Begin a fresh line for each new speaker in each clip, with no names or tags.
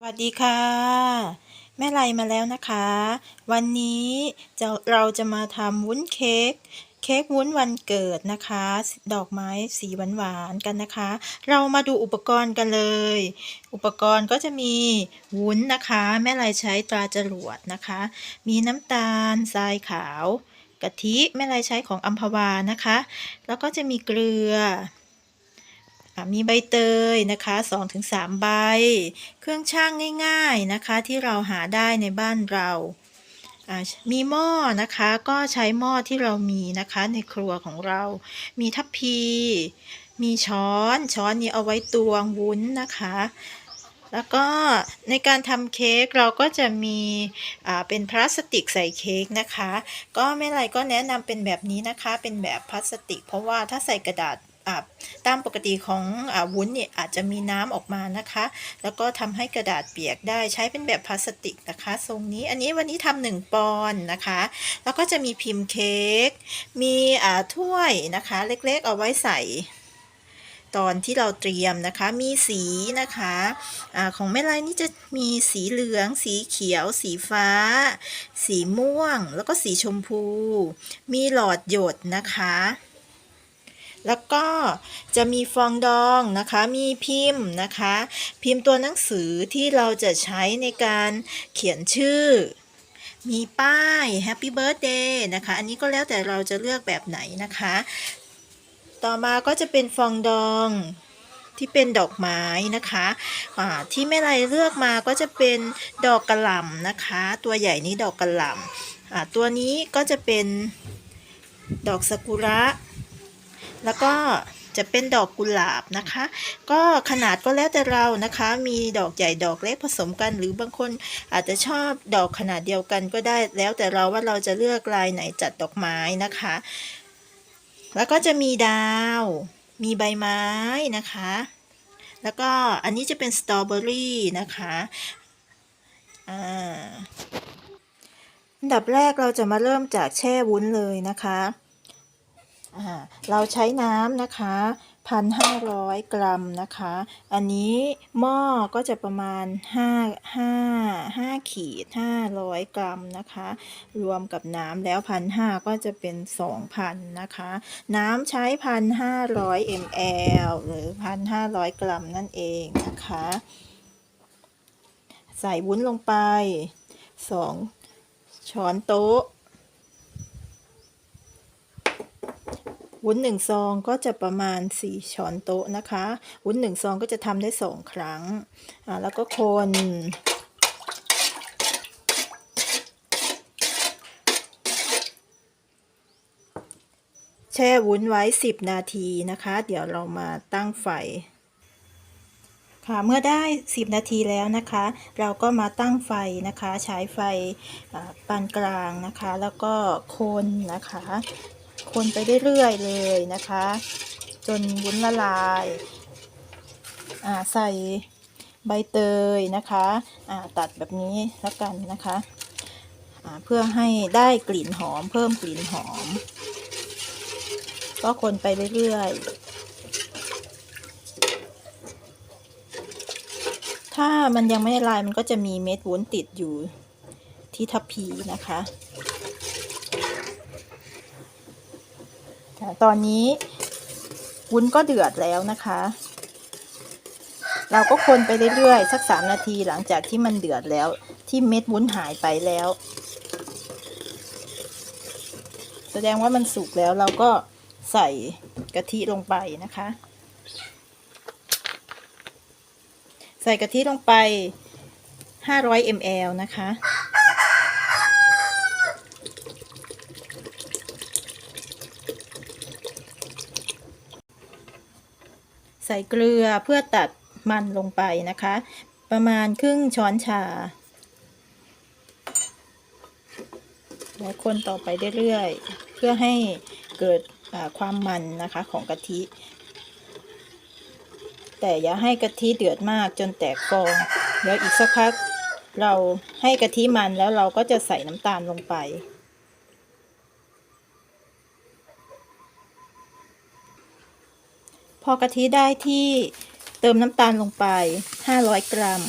สวัสดีค่ะ แม่ไลมาแล้วนะคะ วันนี้จะเราจะมาทำวุ้นเค้กเค้กวุ้นวันเกิดนะคะ ดอกไม้สีหวานๆกันนะคะ เรามาดูอุปกรณ์กันเลย อุปกรณ์ก็จะมีวุ้นนะคะ แม่ไลใช้ตราจรวดนะคะ มีน้ำตาลทรายขาวกะทิแม่ไลใช้ของอัมพวานะคะ แล้วก็จะมีเกลือ มีใบเตยนะคะ2-3 ใบ เครื่องช่างง่ายๆนะคะที่เราหาได้ในบ้านเรา มีหม้อนะคะก็ใช้หม้อที่เรามีนะคะในครัวของเรา มีทัพพี มีช้อนช้อนนี้เอาไว้ตวงวุ้นนะคะ แล้วก็ในการทำเค้กเราก็จะมีเป็นพลาสติกใส่เค้กนะคะ ก็ไม่ไรก็แนะนำเป็นแบบนี้นะคะเป็นแบบพลาสติก เพราะว่าถ้าใส่กระดาษ อ่าตามปกติของอวุ้นเนี่ยอาจจะมีน้ำออกมานะคะ แล้วก็ทำให้กระดาษเปียกได้ใช้เป็นแบบพลาสติกนะคะ ทรงนี้อันนี้วันนี้ทำหนึ่งปอนด์นะคะ แล้วก็จะมีพิมพ์เค้กมีถ้วยนะคะ เล็กๆเอาไว้ใส่ตอนที่เราเตรียมนะคะมีสีนะคะอาของแม่ไลนี่จะมีสีเหลือง สีเขียว สีฟ้า สีม่วง แล้วก็สีชมพู มีหลอดหยดนะคะ แล้วก็จะมีฟองดองนะคะ มีพิมพ์นะคะ พิมพ์ตัวหนังสือที่เราจะใช้ในการเขียนชื่อ มีป้าย Happy Birthday นะคะ อันนี้ก็แล้วแต่เราจะเลือกแบบไหนนะคะ ต่อมาก็จะเป็นฟองดองที่เป็นดอกไม้นะคะที่แม่ไรเลือกมาก็จะเป็นดอกกระหล่ำนะคะ ตัวใหญ่นี้ดอกกระหล่ำตัวนี้ก็จะเป็นดอกซากุระ แล้วก็จะเป็นดอกกุหลาบนะคะ ก็ขนาดก็แล้วแต่เรานะคะ มีดอกใหญ่ดอกเล็กผสมกัน หรือบางคนอาจจะชอบดอกขนาดเดียวกันก็ได้แล้วแต่เราว่าเราจะเลือกลายไหนจัดดอกไม้นะคะ แล้วก็จะมีดาว มีใบไม้นะคะ แล้วก็อันนี้จะเป็นสตรอเบอรี่นะคะอ่าอันดับแรกเราจะมาเริ่มจากแช่วุ้นเลยนะคะ เราใช้น้ำนะคะพันห้าร้อยกรัมนะคะ อันนี้หม้อก็จะประมาณห้าห้าห้าขีดห้าร้อยกรัมนะคะ รวมกับน้ำแล้วพันห้าก็จะเป็นสองพันนะคะ น้ำใช้พันห้าร้อยมลหรือพันห้าร้อยกรัมนั่นเองนะคะ ใส่วุ้นลงไปสองช้อนโต๊ะ วุ้นหนึ่งซองก็จะประมาณ 4 ช้อนโต๊ะนะคะ วุ้นหนึ่งซองก็จะทำได้ 2 ครั้งอ่าแล้วก็คนแช่วุ้นไว้ 10 นาทีนะคะ เดี๋ยวเรามาตั้งไฟค่ะเมื่อได้ 10 นาทีแล้วนะคะ เราก็มาตั้งไฟนะคะ ใช้ไฟปานกลางนะคะ แล้วก็คนนะคะ คนไปเรื่อยๆเลยนะคะ จนวุ้นละลายอ่าใส่ใบเตยนะคะอ่าตัดแบบนี้แล้วกันนะคะอ่าเพื่อให้ได้กลิ่นหอม เพิ่มกลิ่นหอม ก็คนไปเรื่อยๆ ถ้ามันยังไม่ละลายมันก็จะมีเม็ดวุ้นติดอยู่ที่ทัพพีนะคะ ค่ะตอนนี้วุ้นก็เดือดแล้วนะคะ เราก็คนไปเรื่อยๆ สักสามนาทีหลังจากที่มันเดือดแล้ว ที่เม็ดวุ้นหายไปแล้ว แสดงว่ามันสุกแล้วเราก็ใส่กะทิลงไปนะคะ ใส่กะทิลงไป 500 ml นะคะ ใส่เกลือเพื่อตัดมันลงไปนะคะ ประมาณครึ่งช้อนชา แล้วคนต่อไปเรื่อยๆ เพื่อให้เกิดความมันนะคะของกะทิ แต่อย่าให้กะทิเดือดมากจนแตกฟอง เดี๋ยวอีกสักพักเราให้กะทิมันแล้วเราก็จะใส่น้ำตาลลงไป พอกะทิได้ที่เติมน้ำตาลลงไป 500 กรัม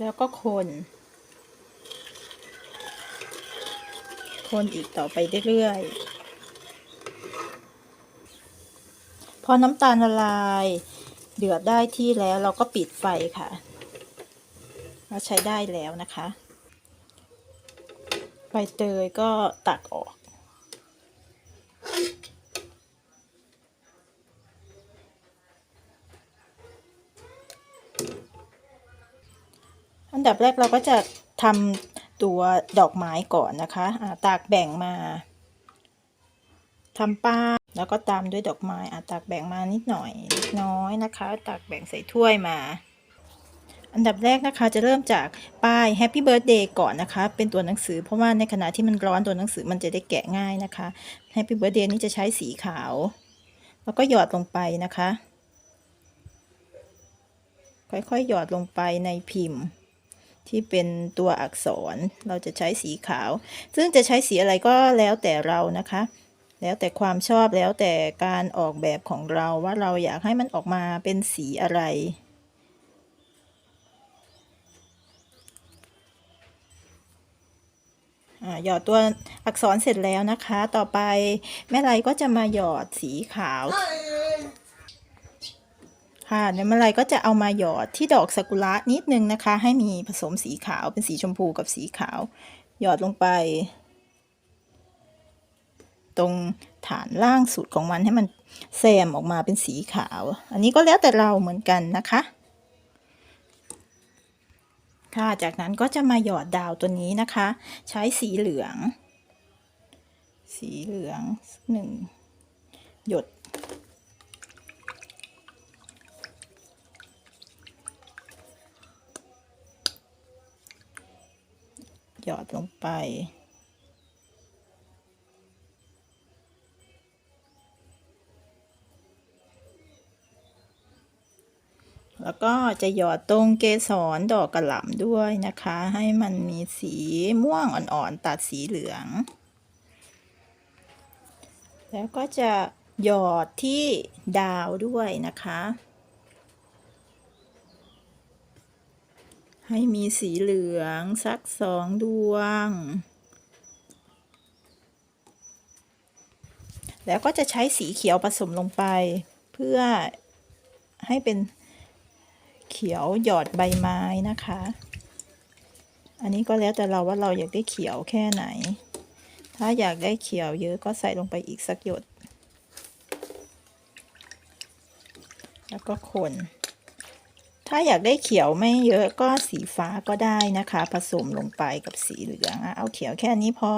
แล้วก็คน คนอีกต่อไปเรื่อยๆ พอน้ำตาลละลาย เดือดได้ที่แล้วเราก็ปิดไฟค่ะ เราใช้ได้แล้วนะคะ ใบเตยก็ตักออก อันดับแรกเราก็จะทำตัวดอกไม้ก่อนนะคะะตากแบ่งมาทำป้ายแล้วก็ตามด้วยดอกไม้อะตากแบ่งมานิดหน่อยนิดน้อยนะคะ ตากแบ่งใส่ถ้วยมา อันดับแรกนะคะจะเริ่มจากป้าย Happy Birthday ก่อนนะคะ เป็นตัวหนังสือเพราะว่าในขณะที่มันร้อนตัวหนังสือมันจะได้แกะง่ายนะคะ Happy Birthday นี่จะใช้สีขาว แล้วก็หยอดลงไปนะคะ ค่อยๆ หยอดลงไปในพิมพ์ ที่เป็นตัวอักษรเราจะใช้สีขาว ซึ่งจะใช้สีอะไรก็แล้วแต่เรานะคะ แล้วแต่ความชอบแล้วแต่การออกแบบของเราว่าเราอยากให้มันออกมาเป็นสีอะไร หยอดตัวอักษรเสร็จแล้วนะคะ ต่อไปแม่ไรก็จะมาหยอดสีขาว ค่ะในเมื่อไรก็จะเอามาหยอดที่ดอกซากุระนิดนึงนะคะ ให้มีผสมสีขาวเป็นสีชมพูกับสีขาว หยอดลงไป ตรงฐานล่างสุดของมันให้มันแซมออกมาเป็นสีขาว อันนี้ก็แล้วแต่เราเหมือนกันนะคะ ค่ะ จากนั้นก็จะมาหยอดดาวตัวนี้นะคะ ใช้สีเหลือง สีเหลืองหนึ่งหยด หยอดลงไป แล้วก็จะหยอดตรงเกสรดอกกระหล่ำด้วยนะคะ ให้มันมีสีม่วงอ่อนๆตัดสีเหลือง แล้วก็จะหยอดที่ดาวด้วยนะคะ ให้มีสีเหลืองสักสองดวง แล้วก็จะใช้สีเขียวผสมลงไป เพื่อให้เป็น เขียวหยอดใบไม้นะคะ อันนี้ก็แล้วแต่เราว่าเราอยากได้เขียวแค่ไหน ถ้าอยากได้เขียวเยอะก็ใส่ลงไปอีกสักหยด แล้วก็คน ถ้าอยากได้เขียวไม่เยอะก็สีฟ้าก็ได้นะคะ ผสมลงไปกับสีเหลืองเอาเขียวแค่นี้พอ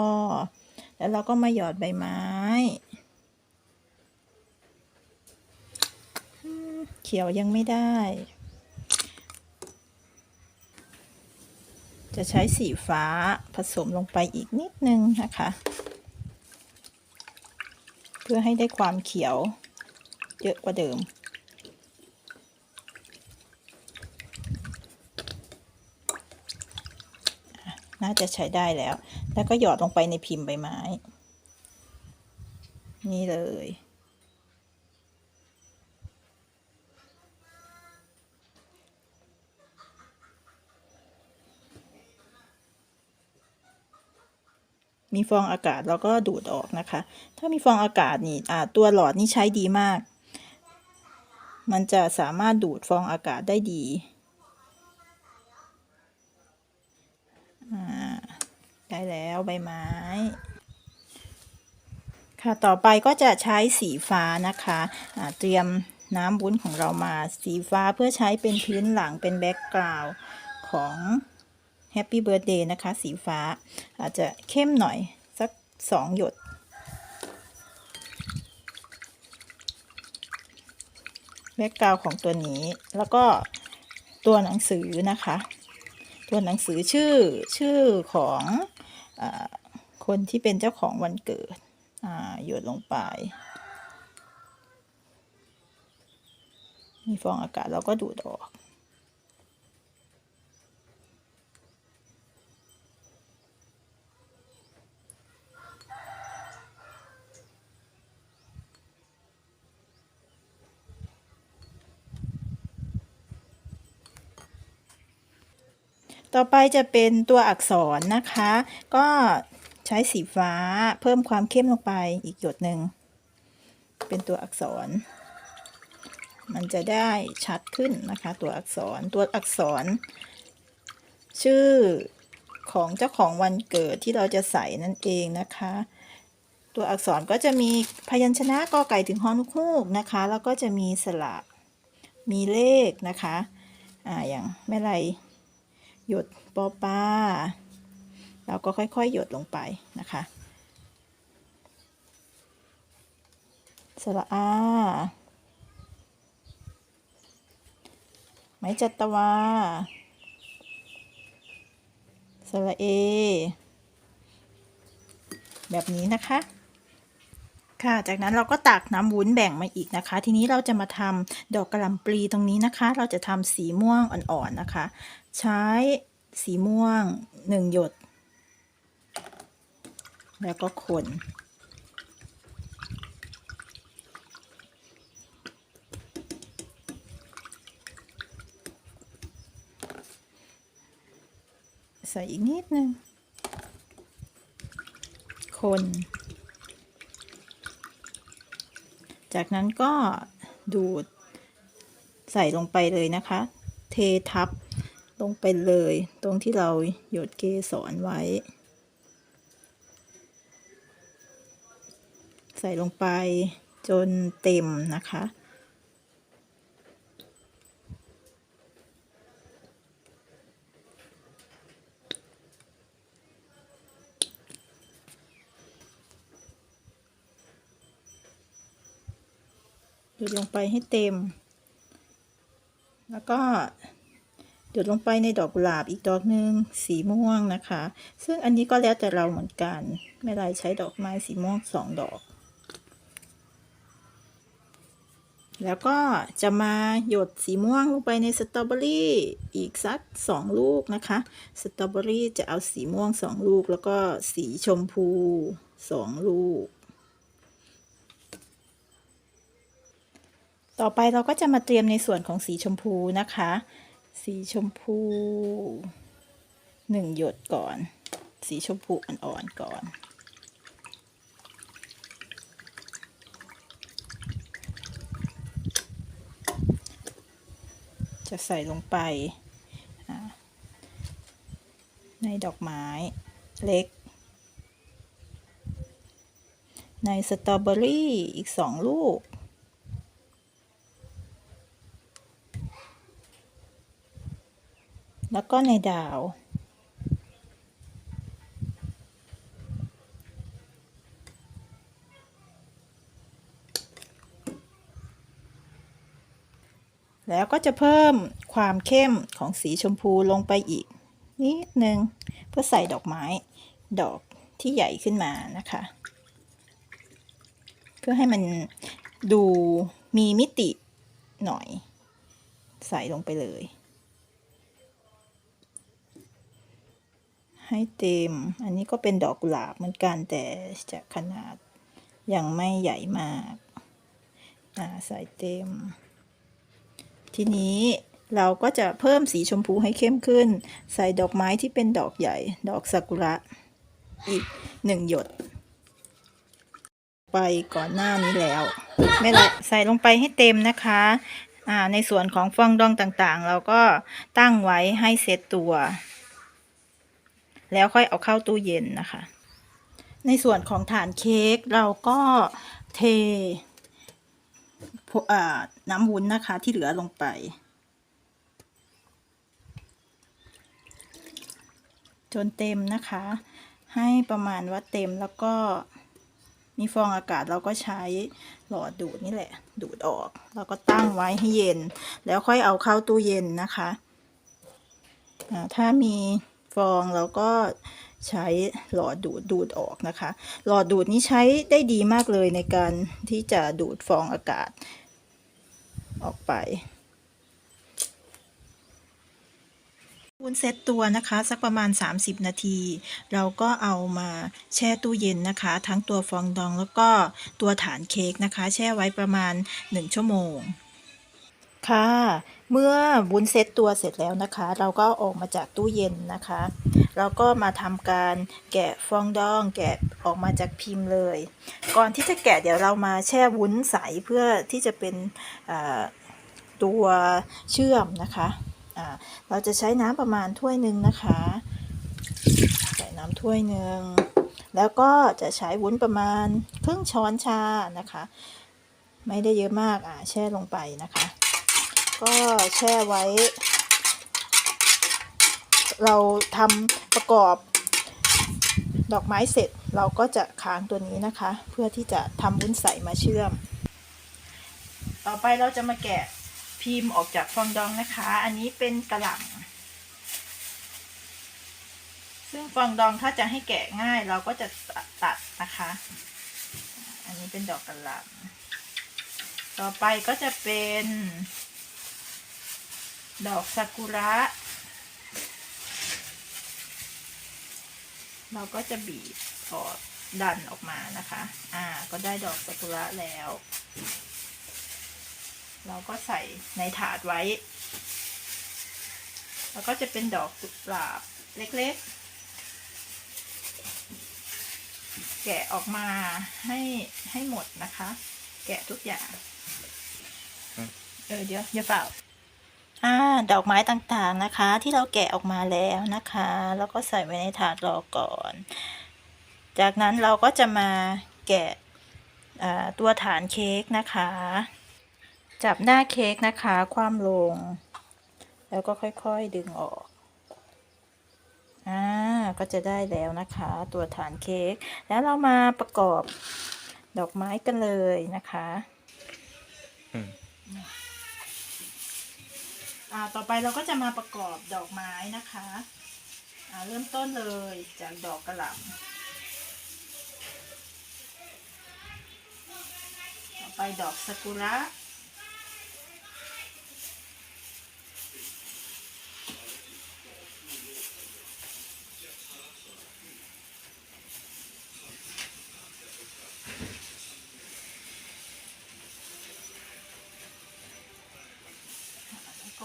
แล้วเราก็มาหยอดใบไม้เขียวยังไม่ได้ จะใช้สีฟ้าผสมลงไปอีกนิดนึงนะคะ เพื่อให้ได้ความเขียวเยอะกว่าเดิม น่าจะใช้ได้แล้ว แล้วก็หยอดลงไปในพิมพ์ใบไม้ นี่เลย มีฟองอากาศเราก็ดูดออกนะคะ ถ้ามีฟองอากาศนี่ตัวหลอดนี่ใช้ดีมาก มันจะสามารถดูดฟองอากาศได้ดีได้แล้วใบไม้ ค่ะต่อไปก็จะใช้สีฟ้านะคะะเตรียมน้ำวุ้นของเรามาสีฟ้าเพื่อใช้เป็นพื้นหลังเป็นแบ็กกราวด์ของ Happy Birthday นะคะ สีฟ้า อาจจะเข้มหน่อย สักสองหยด แบ็กกราวของตัวนี้ แล้วก็ตัวหนังสือนะคะ ตัวหนังสือชื่อชื่อของอคนที่เป็นเจ้าของวันเกิดหยดลงไปมีฟองอากาศเราก็ดูดออก ต่อไปจะเป็นตัวอักษรนะคะ ก็ใช้สีฟ้าเพิ่มความเข้มลงไปอีกหยดหนึ่ง เป็นตัวอักษร มันจะได้ชัดขึ้นนะคะ ตัวอักษรตัวอักษร ชื่อของเจ้าของวันเกิดที่เราจะใส่นั่นเองนะคะ ตัวอักษรก็จะมีพยัญชนะกอไก่ถึงฮอนคูกนะคะ แล้วก็จะมีสระมีเลขนะคะ อ่าอย่างแม่ไร หยดปอปาเราก็ค่อยๆ หยดลงไปนะคะ สระอา ไม้จัตวา สระเอ แบบนี้นะคะ ค่ะ จากนั้นเราก็ตักน้ำวุ้นแบ่งมาอีกนะคะ ทีนี้เราจะมาทำดอกกระหล่ำปลีตรงนี้นะคะ เราจะทำสีม่วงอ่อนๆนะคะ ใช้สีม่วงหนึ่งหยด แล้วก็คนใส่อีกนิดนึงคน จากนั้นก็ดูดใส่ลงไปเลยนะคะ เททับลงไปเลย ตรงที่เราหยดเกสรไว้ ใส่ลงไปจนเต็มนะคะ หยดลงไปให้เต็ม แล้วก็หยดลงไปในดอกกุหลาบอีกดอกหนึ่งสีม่วงนะคะ ซึ่งอันนี้ก็แล้วแต่เราเหมือนกันไม่ไรใช้ดอกไม้สีม่วงสองดอก แล้วก็จะมาหยดสีม่วงลงไปในสตรอเบอรี่อีกสักสองลูกนะคะ สตรอเบอรี่จะเอาสีม่วงสองลูก แล้วก็สีชมพูสองลูก ต่อไปเราก็จะมาเตรียมในส่วนของสีชมพูนะคะ สีชมพูหนึ่งหยดก่อน สีชมพูอ่อนๆก่อน จะใส่ลงไปในดอกไม้เล็ก ในสตรอเบอรี่อีกสองลูก แล้วก็ในดาว แล้วก็จะเพิ่มความเข้มของสีชมพูลงไปอีก นิดนึงเพื่อใส่ดอกไม้ดอกที่ใหญ่ขึ้นมานะคะ เพื่อให้มันดูมีมิติหน่อย ใส่ลงไปเลย ให้เต็ม อันนี้ก็เป็นดอกกุหลาบเหมือนกันแต่จะขนาดยังไม่ใหญ่มาก อ่า ใส่เต็ม ทีนี้เราก็จะเพิ่มสีชมพูให้เข้มขึ้น ใส่ดอกไม้ที่เป็นดอกใหญ่ ดอกซากุระ อีกหนึ่งหยด ไปก่อนหน้านี้แล้ว ไม่ละใส่ลงไปให้เต็มนะคะอ่าในส่วนของฟองดองต่างๆ เราก็ตั้งไว้ให้เซตตัว แล้วค่อยเอาเข้าตู้เย็นนะคะ ในส่วนของฐานเค้กเราก็เทน้ำวุ้นนะคะที่เหลือลงไปจนเต็มนะคะ ให้ประมาณว่าเต็มแล้วก็มีฟองอากาศเราก็ใช้หลอดดูดนี่แหละ ดูดออก แล้วก็ตั้งไว้ให้เย็น แล้วค่อยเอาเข้าตู้เย็นนะคะถ้ามี ฟองเราก็ใช้หลอดดูดดูดออกนะคะ หลอดดูดนี้ใช้ได้ดีมากเลยในการที่จะดูดฟองอากาศออกไปวุ้นเซตตัวนะคะสักประมาณ 30 นาที เราก็เอามาแช่ตู้เย็นนะคะ ทั้งตัวฟองดองแล้วก็ตัวฐานเค้กนะคะ แช่ไว้ประมาณ 1 ชั่วโมง ค่ะ เมื่อวุ้นเซตตัวเสร็จแล้วนะคะ เราก็ออกมาจากตู้เย็นนะคะ เราก็มาทำการแกะฟองดอง แกะออกมาจากพิมพ์เลย ก่อนที่จะแกะเดี๋ยวเรามาแช่วุ้นใสเพื่อที่จะเป็นตัวเชื่อมนะคะอ่าเราจะใช้น้ำประมาณถ้วยหนึ่งนะคะใส่น้ำถ้วยหนึ่งแล้วก็จะใช้วุ้นประมาณครึ่งช้อนชานะคะ ไม่ได้เยอะมากอ่าแช่ลงไปนะคะ ก็แช่ไว้ เราทำประกอบดอกไม้เสร็จเราก็จะค้างตัวนี้นะคะ เพื่อที่จะทำวุ้นใสมาเชื่อม ต่อไปเราจะมาแกะพิมพ์ออกจากฟองดองนะคะ อันนี้เป็นกระหล่ำซึ่งฟองดองถ้าจะให้แกะง่ายเราก็จะตัดนะคะ อันนี้เป็นดอกกระหล่ำต่อไปก็จะเป็น ดอกซากุระ เราก็จะบีบออกดันออกมานะคะ อ่า ก็ได้ดอกซากุระแล้ว เราก็ใส่ในถาดไว้ แล้วก็จะเป็นดอกกุหลาบเล็กๆ แกะออกมาให้ให้หมดนะคะ แกะทุกอย่าง เออเดี๋ยวอย่าเปล่า อ่าดอกไม้ต่างๆนะคะ ที่เราแกะออกมาแล้วนะคะ แล้วก็ใส่ไว้ในถาดรอก่อน จากนั้นเราก็จะมาแกะตัวฐานเค้กนะคะ จับหน้าเค้กนะคะคว่ำลง แล้วก็ค่อยๆดึงออกอ่าก็จะได้แล้วนะคะ ตัวฐานเค้กแล้วเรามาประกอบดอกไม้กันเลยนะคะ
อืม
ต่อไปเราก็จะมาประกอบดอกไม้นะคะเริ่มต้นเลยจากดอกกระหล่ำต่อไปดอกซากุระ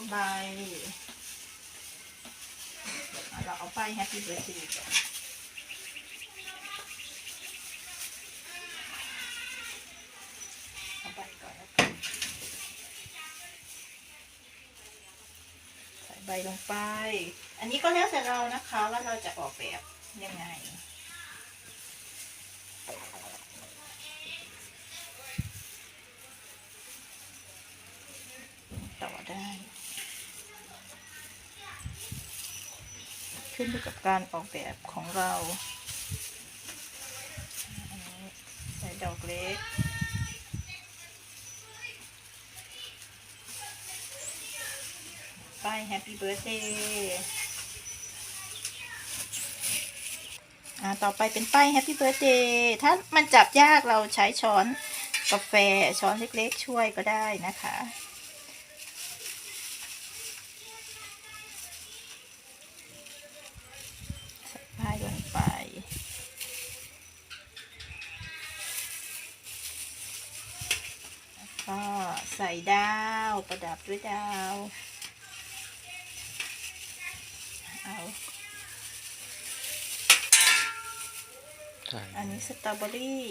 ใบเราเอาไปแฮปปี้เบิร์ดเดย์ก่อนเอาไปก่อนแล้วกันใส่ใบลงไป อันนี้ก็แล้วแต่เรานะคะว่าเราจะออกแบบยังไงต่อได้ ขึ้นอยู่ การออกแบบของเรานี่ใส่ดอกเล็กป้าย Happy Birthday อ่าต่อไปเป็นป้าย Happy Birthday ถ้ามันจับยากเราใช้ช้อนกาแฟช้อนเล็กๆ ช่วยก็ได้นะคะ ก็ใส่ดาวประดับด้วยดาว เอาอันนี้สตรอเบอรี่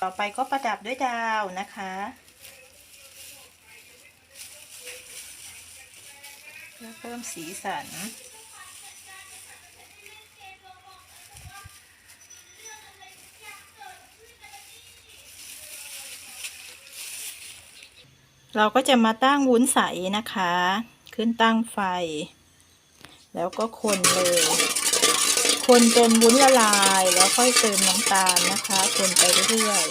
ต่อไปก็ประดับด้วยดาวนะคะ เพื่อเพิ่มสีสัน เราก็จะมาตั้งวุ้นใสนะคะ ขึ้นตั้งไฟ แล้วก็คนเลย คนจนวุ้นละลายแล้วค่อยเติมน้ำตาลนะคะ คนไปเรื่อย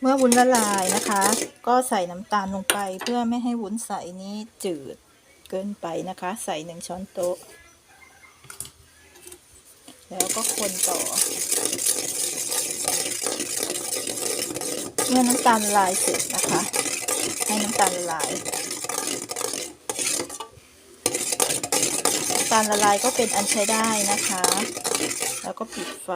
เมื่อวุ้นละลายนะคะ ก็ใส่น้ำตาลลงไปเพื่อไม่ให้วุ้นใสนี้จืดเกินไปนะคะ ใส่หนึ่งช้อนโต๊ะ แล้วก็คนต่อ เมื่อน้ำตาลละลายเสร็จนะคะ ให้น้ำตาลละลายน้ำตาลละลายก็เป็นอันใช้ได้นะคะ แล้วก็ปิดไฟ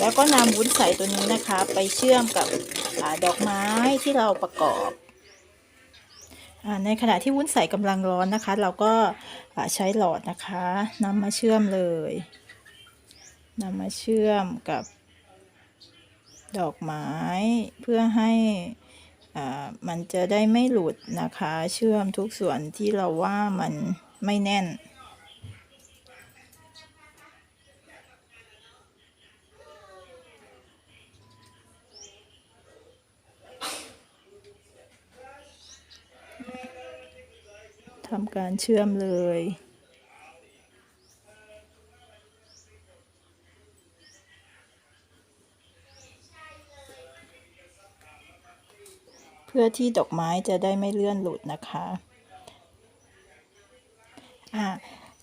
แล้วก็นำวุ้นใสตัวนี้นะคะ ไปเชื่อมกับอดอกไม้ที่เราประกอบอในขณะที่วุ้นใสกำลังร้อนนะคะ เราก็ใช้หลอดนะคะนำมาเชื่อมเลย นำมาเชื่อมกับดอกไม้เพื่อให้อ่ามันจะได้ไม่หลุดนะคะ เชื่อมทุกส่วนที่เราว่ามันไม่แน่น ทำการเชื่อมเลย เพื่อที่ดอกไม้จะได้ไม่เลื่อนหลุดนะคะอ่า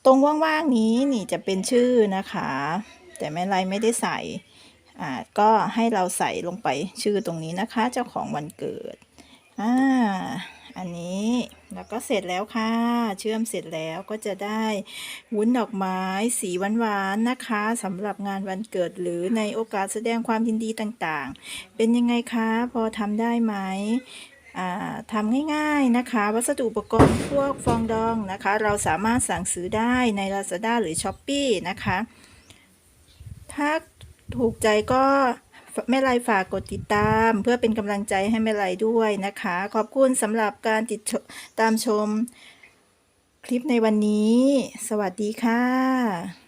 ตรงว่างๆนี้นี่จะเป็นชื่อนะคะ แต่แม่ไรไม่ได้ใส่อ่าก็ให้เราใส่ลงไปชื่อตรงนี้นะคะ เจ้าของวันเกิดอ่าอันนี้ ก็เสร็จแล้วค่ะ เชื่อมเสร็จแล้วก็จะได้วุ้นดอกไม้สีหวานๆนะคะสำหรับงานวันเกิดหรือในโอกาสแสดงความยินดีต่างๆ เป็นยังไงคะ พอทำได้ไหมอ่าทำง่ายๆนะคะ วัสดุอุปกรณ์พวกฟองดองนะคะ เราสามารถสั่งซื้อได้ใน Lazada หรือ s h อ p e e นะคะ ถ้าถูกใจก็ แม่ไลฝากกดติดตาม เพื่อเป็นกำลังใจให้แม่ไลด้วยนะคะ ขอบคุณสำหรับการติดตามชม คลิปในวันนี้ สวัสดีค่ะ